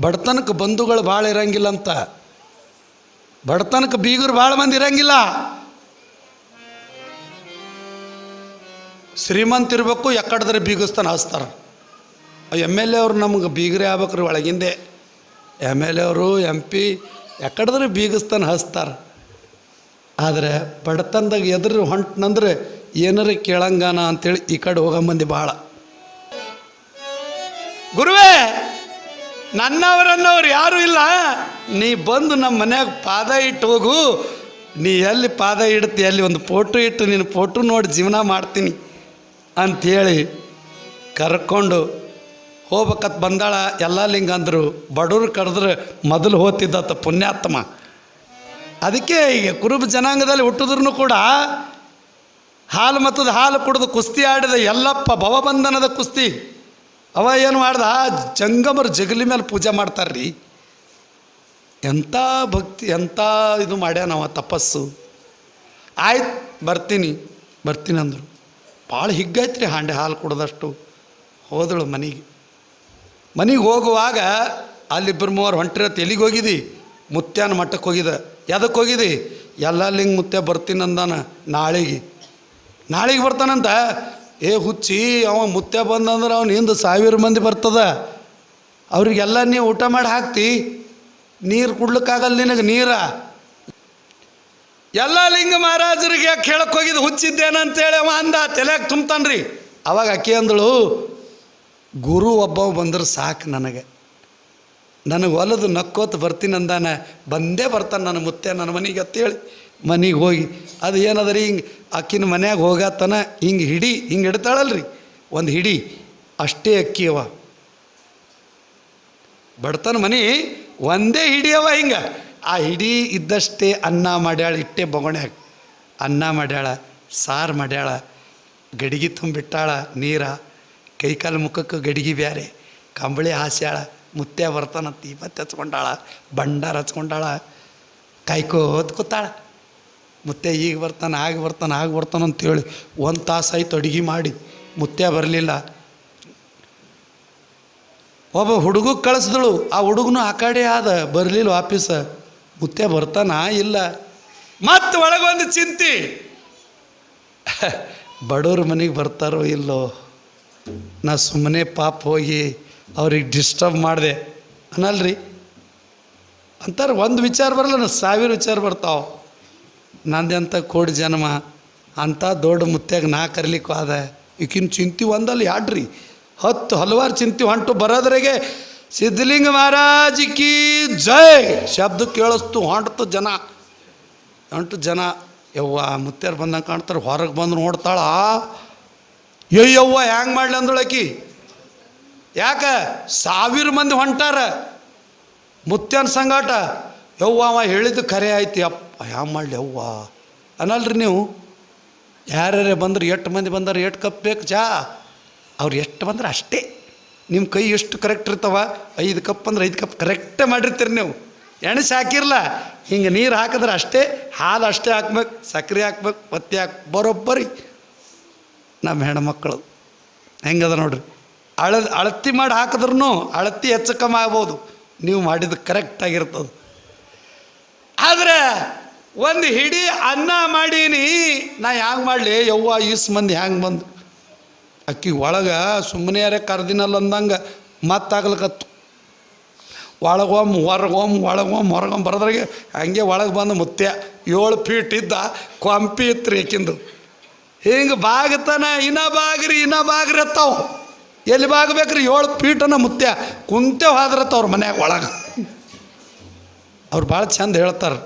ಬಡತನಕ್ಕೆ ಬಂಧುಗಳು ಭಾಳ ಇರಂಗಿಲ್ಲ ಅಂತ ಬಡತನಕ್ಕೆ ಬೀಗರು ಭಾಳ ಮಂದಿ ಇರಂಗಿಲ್ಲ. ಶ್ರೀಮಂತ ಇರಬೇಕು, ಎಕ್ಕಡದ್ರೆ ಬೀಗಿಸ್ತಾನೆ ಹಚ್ತಾರೆ ಎಂ ಎಲ್ ಎ ಅವರು ನಮ್ಗೆ ಬೀಗರೇ ಆಗ್ಬೇಕ್ರಿ ಒಳಗಿಂದೆ. ಎಂ ಎಲ್ ಎ ಅವರು ಎಂ ಪಿ, ಎಕ್ಕಡದ್ರೆ ಬೀಗಿಸ್ತಾನೆ ಹಚ್ತಾರೆ ಆದರೆ ಬಡತನದಾಗ ಎದುರು ಹೊಂಟ್ನಂದ್ರೆ ಏನಾರ ಕೇಳಂಗಾನ ಅಂತೇಳಿ ಈ ಕಡೆ ಹೋಗೋ ಮಂದಿ ಭಾಳ. ಗುರುವೇ ನನ್ನವರನ್ನವ್ರು ಯಾರು ಇಲ್ಲ. ನೀ ಬಂದು ನಮ್ಮ ಮನ್ಯಾಗ ಪಾದ ಇಟ್ಟು ಹೋಗು. ನೀ ಎಲ್ಲಿ ಪಾದ ಇಡ್ತಿ ಅಲ್ಲಿ ಒಂದು ಫೋಟೋ ಇಟ್ಟು ನಿನ್ನ ಫೋಟೋ ನೋಡಿ ಜೀವನ ಮಾಡ್ತೀನಿ ಅಂಥೇಳಿ ಕರ್ಕೊಂಡು ಹೋಗ್ಬೇಕತ್ ಬಂದಾಳ. ಎಲ್ಲ ಲಿಂಗ ಅಂದರು, ಬಡವ್ರು ಕರೆದ್ರೆ ಮೊದಲು ಹೋಗ್ತಿದ್ದತ್ತ ಪುಣ್ಯಾತ್ಮ. ಅದಕ್ಕೆ ಈಗ ಕುರುಬ ಜನಾಂಗದಲ್ಲಿ ಹುಟ್ಟಿದ್ರು ಕೂಡ ಹಾಲು ಮತ್ತದ ಹಾಲು ಕುಡಿದು ಕುಸ್ತಿ ಆಡಿದ ಎಲ್ಲಪ್ಪ ಭವಬಂಧನದ ಕುಸ್ತಿ. ಅವ ಏನು ಮಾಡ್ದ? ಜಂಗಮರ ಜಗಲಿ ಮೇಲೆ ಪೂಜೆ ಮಾಡ್ತಾರ್ರಿ. ಎಂಥ ಭಕ್ತಿ ಎಂಥ ಇದು ಮಾಡ್ಯಾನವ ತಪಸ್ಸು. ಆಯ್ತು, ಬರ್ತೀನಿ ಬರ್ತೀನಿ ಅಂದರು. ಭಾಳ ಹಿಗ್ಗೈತ್ರಿ ಹಾಂಡೆ ಹಾಲು ಕುಡ್ದಷ್ಟು. ಹೋದಳು ಮನೆಗೆ. ಮನೆಗೆ ಹೋಗುವಾಗ ಅಲ್ಲಿಬ್ಬರು ಮೂವರು ಹೊಂಟಿರತ್ತೆ ಎಲ್ಲಿಗೆ ಹೋಗಿದಿ. ಮುತ್ಯಾನ ಮಠಕ್ಕೆ ಹೋಗಿದ. ಯಾದಕ್ಕೆ ಹೋಗಿದಿ? ಎಲ್ಲ ಲಿಂಗ ಮುತ್ಯ ಬರ್ತೀನಿ ಅಂದಾನ ನಾಳೆಗೆ. ನಾಳೆಗೆ ಬರ್ತಾನಂತ ಏ ಹುಚ್ಚಿ, ಅವ ಮುತ್ತೆ ಬಂದಂದ್ರೆ ಅವ್ನು ಹಿಂದೆ ಸಾವಿರ ಮಂದಿ ಬರ್ತದ. ಅವರಿಗೆಲ್ಲ ನೀವು ಊಟ ಮಾಡಿ ಹಾಕ್ತಿ, ನೀರು ಕುಡ್ಲಿಕ್ಕಾಗಲ್ಲ ನಿನಗೆ ನೀರ. ಎಲ್ಲ ಲಿಂಗ ಮಹಾರಾಜರಿಗೆ ಕೇಳಕ್ಕೆ ಹೋಗಿದ್ದು ಹುಚ್ಚಿದ್ದೇನಂತೇಳಿ ಅವ ಅಂದ ತಲೆಯಾಗ ತುಂಬ್ತಾನ್ರಿ. ಅವಾಗ ಅಕ್ಕಿ ಅಂದಳು, ಗುರು ಒಬ್ಬ ಬಂದ್ರೆ ಸಾಕು ನನಗೆ. ನನಗೆ ಹೊಲದು ನಕ್ಕೋತ ಬರ್ತೀನಿ ಅಂದಾನೆ ಬಂದೇ ಬರ್ತಾನೆ ನನ್ನ ಮುತ್ತೆ, ನನ್ನ ಮನೆಗೆ ಅಂತೇಳಿ. ಮನೆಗೆ ಹೋಗಿ, ಅದು ಏನದರಿ ಹಿಂಗೆ ಅಕ್ಕಿನ ಮನ್ಯಾಗ ಹೋಗತ್ತನ ಹಿಂಗೆ ಹಿಡಿ, ಹಿಂಗೆ ಇಡ್ತಾಳಲ್ರಿ ಒಂದು ಹಿಡಿ, ಅಷ್ಟೇ ಅಕ್ಕಿ ಅವ. ಬಡತನ ಮನೆ ಒಂದೇ ಹಿಡಿಯವ ಹಿಂಗೆ. ಆ ಹಿಡಿ ಇದ್ದಷ್ಟೇ ಅನ್ನ ಮಾಡ್ಯಾಳ, ಇಟ್ಟೆ ಬೊಗಣ್ಯಾಗ. ಅನ್ನ ಮಾಡ್ಯಾಳ, ಸಾರು ಮಾಡ್ಯಾಳ, ಗಡಿಗೆ ತುಂಬಿಟ್ಟಾಳ ನೀರ, ಕೈಕಾಲು ಮುಖಕ್ಕೆ ಗಡಿಗೆ ಬ್ಯಾರೆ, ಕಂಬಳಿ ಹಾಸ್ಯಾಳ ಮುತ್ತೆ ಬರ್ತಾನಂತ ಮತ್ತೆ ಹಚ್ಕೊಂಡಾಳ ಬಂಡಾರ ಹಚ್ಕೊಂಡಾಳ, ಕಾಯ್ಕೋತ್ ಕೂತಾಳ. ಮುತ್ಯ ಈಗ ಬರ್ತಾನೆ, ಆಗ ಬರ್ತಾನೆ ಆಗ ಬರ್ತಾನೆ ಅಂತೇಳಿ ಒಂದು ತಾಸು ಆಯ್ತು ಅಡುಗೆ ಮಾಡಿ ಮುತ್ತೆ ಬರಲಿಲ್ಲ. ಒಬ್ಬ ಹುಡುಗ ಕಳಿಸಿದಳು, ಆ ಹುಡುಗನು ಆ ಕಡೆ ಆದ, ಬರಲಿಲ್ಲ ವಾಪೀಸ. ಮುತ್ತೆ ಬರ್ತಾನ ಇಲ್ಲ? ಮತ್ತೆ ಒಳಗೊಂದು ಚಿಂತೆ. ಬಡವ್ರ ಮನೆಗೆ ಬರ್ತಾರೋ ಇಲ್ಲೋ? ನಾ ಸುಮ್ಮನೆ ಪಾಪ ಹೋಗಿ ಅವ್ರಿಗೆ ಡಿಸ್ಟರ್ಬ್ ಮಾಡಿದೆ. ಅನ್ನಲ್ರಿ. ಅಂತಾರೆ ಒಂದು ವಿಚಾರ ಬರಲ್ಲ ಸಾವಿರ ವಿಚಾರ ಬರ್ತಾವೆ. ನಂದೆಂಥ ಕೋಡಿ ಜನ್ಮ? ಅಂಥ ದೊಡ್ಡ ಮುತ್ತೆಗೆ ನಾ ಕರ್ಲಿಕ್ಕೆ ಆದ. ಈಕಿನ ಚಿಂತಿ ಒಂದಲ್ಲ ಯಾಡ್ರಿ? ಹತ್ತು ಹಲವಾರು ಚಿಂತಿ ಹೊಂಟು ಬರೋದ್ರಾಗೆ ಸಿದ್ಧಲಿಂಗ ಮಹಾರಾಜ್ ಕಿ ಜೈ ಶಬ್ದ ಕೇಳಿಸ್ತು ಹೊಂಟು ಜನ. ಹೊಂಟು ಜನ. ಯವ್ವ, ಮುತ್ಯಾರು ಬಂದಂಗೆ ಕಾಣ್ತಾರೆ, ಹೊರಗೆ ಬಂದು ನೋಡ್ತಾಳ. ಯವ್ವ, ಹ್ಯಾಂಗೆ ಮಾಡ್ಲಿ ಅಂದಳಕಿ ಯಾಕೆ? ಸಾವಿರ ಮಂದಿ ಹೊಂಟಾರ. ಮುತ್ಯನ ಸಂಗಾಟ. ಯವ್ವ ಅವ ಹೇಳಿದ್ದು ಕರೆ ಆಯ್ತು, ಅಪ್ಪ ಯಾವ ಮಾಡಲಿ ಯವ್ವ? ಅನ್ನಲ್ರಿ ನೀವು? ಯಾರ್ಯಾರೇ ಬಂದ್ರೆ ಎಷ್ಟು ಮಂದಿ ಬಂದ್ರೆ, ಎಷ್ಟು ಕಪ್ ಬೇಕು? ಚಾ ಅವ್ರು ಎಷ್ಟು ಬಂದ್ರೆ ಅಷ್ಟೇ. ನಿಮ್ಮ ಕೈ ಎಷ್ಟು ಕರೆಕ್ಟ್ ಇರ್ತಾವ? ಐದು ಕಪ್ ಅಂದ್ರೆ ಐದು ಕಪ್ ಕರೆಕ್ಟೇ ಮಾಡಿರ್ತೀರಿ ನೀವು. ಎಣಸಿ ಹಾಕಿರಲ್ಲ ಹಿಂಗೆ ನೀರು ಹಾಕಿದ್ರೆ ಅಷ್ಟೇ, ಹಾಲು ಅಷ್ಟೇ ಹಾಕ್ಬೇಕು ಸಕ್ಕರೆ ಹಾಕ್ಬೇಕು, ಒತ್ತಿ ಹಾಕ್ ಬರೋಬ್ಬರಿ. ನಮ್ಮ ಹೆಣ್ಮಕ್ಳು, ಹೆಂಗದ ನೋಡ್ರಿ? ಅಳ ಅಳತಿ ಮಾಡಿ ಹಾಕಿದ್ರೂ ಅಳತಿ ಹೆಚ್ಚು ಕಮ್ಮಿ ಆಗ್ಬೋದು. ನೀವು ಮಾಡಿದ್ದು ಕರೆಕ್ಟಾಗಿರ್ತದೆ ಆದರೆ ಒಂದು ಹಿಡಿ ಅನ್ನ ಮಾಡೀನಿ. ನಾ ಹ್ಯಾಂಗೆ ಮಾಡಲಿ? ಯವ್ವ ಈಸ್ ಮಂದಿ ಹ್ಯಾಂಗೆ ಬಂದು? ಅಕ್ಕಿ ಒಳಗೆ ಸುಮ್ಮನೆ ಯಾರೇ ಕರ್ದಿನಲ್ಲ ಅಂದಂಗೆ ಮತ್ತಾಗ್ಲಿಕ್ಕತ್ತು ಒಳಗೊಮ್ಮೆ ಹೊರಗೊಮ್ಮೆ ಒಳಗೊಮ್ಮೆ ಹೊರಗೊಮ್ಮೆ ಬರೋದ್ರಾಗೆ ಹಂಗೆ ಒಳಗೆ ಬಂದು ಮುತ್ಯ ಏಳು ಫೀಟ್ ಇದ್ದ ಕೊಂಪಿ ಇತ್ತು ಏಕಿಂದು ಹಿಂಗೆ ಬಾಗತನ ಇನ್ನ ಬಾಗ್ರಿ ಇನ್ನ ಬಾಗ್ರಿ ಅತ್ತಾವ. ಎಲ್ಲಿ ಬಾಗ್ಬೇಕ್ರಿ? ಏಳು ಫೀಟನ ಮುತ್ಯ ಕುಂತೆ ಹಾದ್ರತ್ತವ್ರ ಮನ್ಯಾಗ ಒಳಗೆ. ಅವ್ರು ಭಾಳ ಚಂದ ಹೇಳ್ತಾರೆ,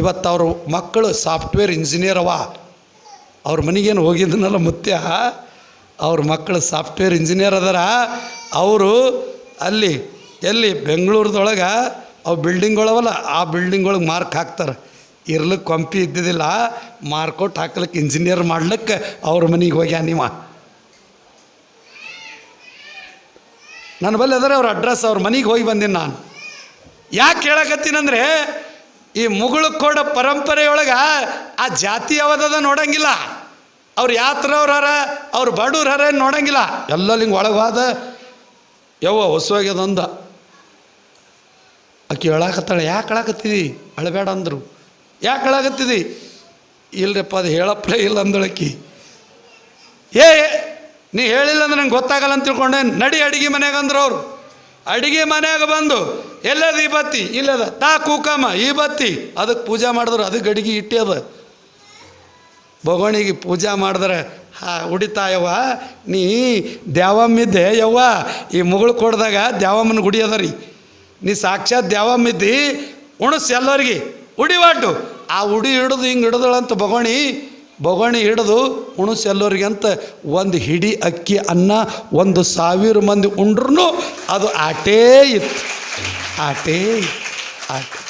ಇವತ್ತು ಅವರು ಮಕ್ಕಳು ಸಾಫ್ಟ್ವೇರ್ ಇಂಜಿನಿಯರ್ ಅವ, ಅವ್ರ ಮನೆಗೇನು ಹೋಗಿದ್ದನಲ್ಲ ಮುತ್ಯ? ಅವ್ರ ಮಕ್ಕಳು ಸಾಫ್ಟ್ವೇರ್ ಇಂಜಿನಿಯರ್ ಅದಾರ, ಅವರು ಅಲ್ಲಿ, ಎಲ್ಲಿ ಬೆಂಗಳೂರದೊಳಗೆ ಅವು ಬಿಲ್ಡಿಂಗ್ಗಳವಲ್ಲ, ಆ ಬಿಲ್ಡಿಂಗ್ ಮಾರ್ಕ್ ಹಾಕ್ತಾರೆ. ಇರ್ಲಿಕ್ಕೆ ಕೊಂಪಿ ಇದ್ದಿದ್ದಿಲ್ಲ ಮಾರ್ಕೊಟ್ಟು ಹಾಕ್ಲಿಕ್ಕೆ ಇಂಜಿನಿಯರ್ ಮಾಡ್ಲಿಕ್ಕೆ ಅವ್ರ ಮನೆಗೆ ಹೋಗ್ಯಾ ನೀವ? ನನ್ನ ಬಲ್ಲಿ ಅದರ ಅವ್ರ ಅಡ್ರೆಸ್, ಅವ್ರ ಮನೆಗೆ ಹೋಗಿ ಬಂದೀನಿ ನಾನು. ಯಾಕೆ ಹೇಳಕತ್ತೀನಂದ್ರೆ, ಈ ಮುಗುಳು ಕೊಡ ಪರಂಪರೆಯೊಳಗೆ ಆ ಜಾತಿ ಯಾವ್ದದ ನೋಡಂಗಿಲ್ಲ. ಅವ್ರು ಯಾತ್ರವ್ರ ಹರ ಅವ್ರು ಬಡವ್ರ ಹರ ನೋಡಂಗಿಲ್ಲ. ಎಲ್ಲ ಹಿಂಗೆ ಒಳಗಾದ ಯವ್ವ ಹೊಸವಾಗ್ಯದಂದ ಆಕೆ ಹೇಳಾಕತ್ತಾಳೆ, ಯಾಕೆ ಹೇಳಾಕತ್ತಿದಿ? ಅಳಬೇಡ ಅಂದರು. ಯಾಕೆ ಅಳಾಕತ್ತಿದಿ ಇಲ್ರಿಪ್ಪ, ಅದು ಹೇಳಪ್ಪಲೇ ಇಲ್ಲ ಅಂದಳಕಿ ಏ, ನೀ ಹೇಳಿಲ್ಲ ಅಂದ್ರೆ ನಂಗೆ ಗೊತ್ತಾಗಲ್ಲ ಅಂತ ತಿಳ್ಕೊಂಡೆ. ನಡಿ ಅಡಿಗೆ ಮನೆಗೆ ಅಂದ್ರು ಅವರು. ಅಡಿಗೆ ಮನ್ಯಾಗ ಬಂದು ಎಲ್ಲದ ಈ ಬತ್ತಿ, ಇಲ್ಲದ, ತಾ ಕೂಕಮ್ಮ, ಈ ಬತ್ತಿ. ಅದಕ್ಕೆ ಪೂಜೆ ಮಾಡಿದ್ರು ಅದಕ್ಕೆ ಗಡಿಗೆ ಇಟ್ಟಿಯದ ಭಗವಣಿಗೆ ಪೂಜೆ ಮಾಡಿದ್ರೆ, ಹಾ, ಉಡಿತಾಯವ್ವ, ನೀ ದ್ಯಾವಮ್ಮಿದ್ದೆ ಯವ್ವ. ಈ ಮುಗುಳು ಕೊಡ್ದಾಗ ದ್ಯಾವಮ್ಮನ ಗುಡಿ ಅದ ರೀ. ನೀ ಸಾಕ್ಷಾತ್ ದ್ಯಾವಮ್ಮಿದ್ದಿ ಉಣಸ್ ಎಲ್ಲರಿಗೆ. ಉಡಿವಾಟು ಆ ಉಡಿ ಹಿಡಿದು ಹಿಂಗೆ ಹಿಡಿದಳಂತ ಭಗವಣಿ ಬೊಗೋಣಿ ಹಿಡಿದು ಉಣಸ್ ಎಲ್ಲರಿಗೆ ಅಂತ ಒಂದು ಹಿಡಿ ಅಕ್ಕಿ, ಅನ್ನ, ಒಂದು ಸಾವಿರ ಮಂದಿ ಉಂಡ್ರೂ ಅದು ಆಟೇ ಇತ್ತು. ಆಟೇ ಇತ್ತು ಆಟ